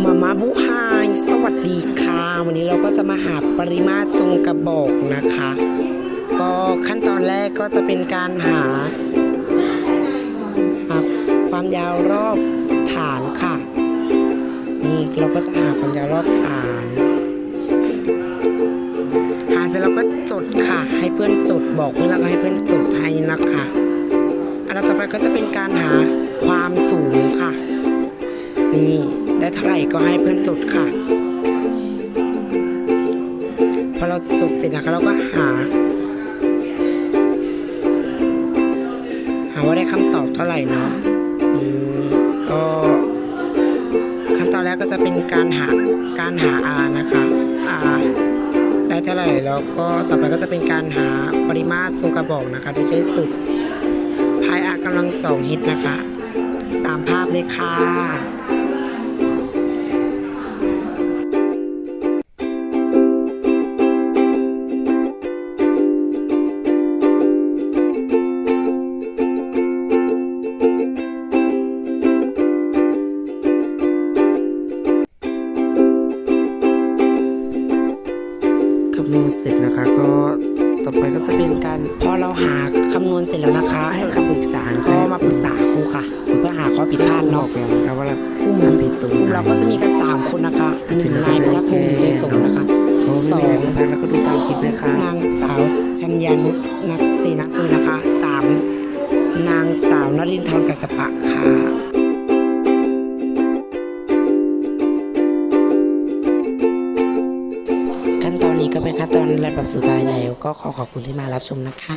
มามาบุไฮสวัสดีค่ะ วันนี้เราก็จะมาหาปริมาตรทรงกระบอกนะคะ ก็ขั้นตอนแรกก็จะเป็นการหาหาความยาวรอบฐานค่ะ นี่เราก็จะหาความยาวรอบฐาน หาเสร็จแล้วก็จดค่ะ ให้เพื่อนจดบอกเพื่อนแล้วก็ให้เพื่อนจดให้นะคะอันต่อไปก็จะเป็นการหาความสูงค่ะ นี่ ได้เท่าไหร่ก็ให้เพื่อนจุดค่ะ พอเราจุดเสร็จนะคะเราก็หา หาว่าได้คำตอบเท่าไหร่เนาะอืมก็ขั้นตอนแรกก็จะเป็นการหาการหา r นะคะ r ได้เท่าไหร่แล้วก็ต่อไปก็จะเป็นการหาปริมาตรทรงกระบอกนะคะที่ใช้สุดพาย r กำลังสองฮิตนะคะ ตามภาพเลยค่ะ คำนวณเสร็จนะคะก็ต่อไปก็จะเป็นการพอเราหาคำนวณเสร็จแล้วนะคะ ให้คำปรึกษาก็มาปรึกษาครูค่ะเพื่อหาข้อผิดพลาดเนาะแล้วว่ากลุ่มผิดตรงเราก็จะมีกันสามคนนะคะหนึ่งนายพิทักษ์พงศ์เดชสงฆ์นะคะสองแล้วก็ดูตามคลิปเลยค่ะนางสาวชัญญานุชนักศรีนักสุนะคะสามนางสาว นรินทร์กัสปะค่ะ นี้ก็เป็นขั้นตอนระดับสุดท้ายแล้ว ก็ขอขอบคุณที่มารับชมนะคะ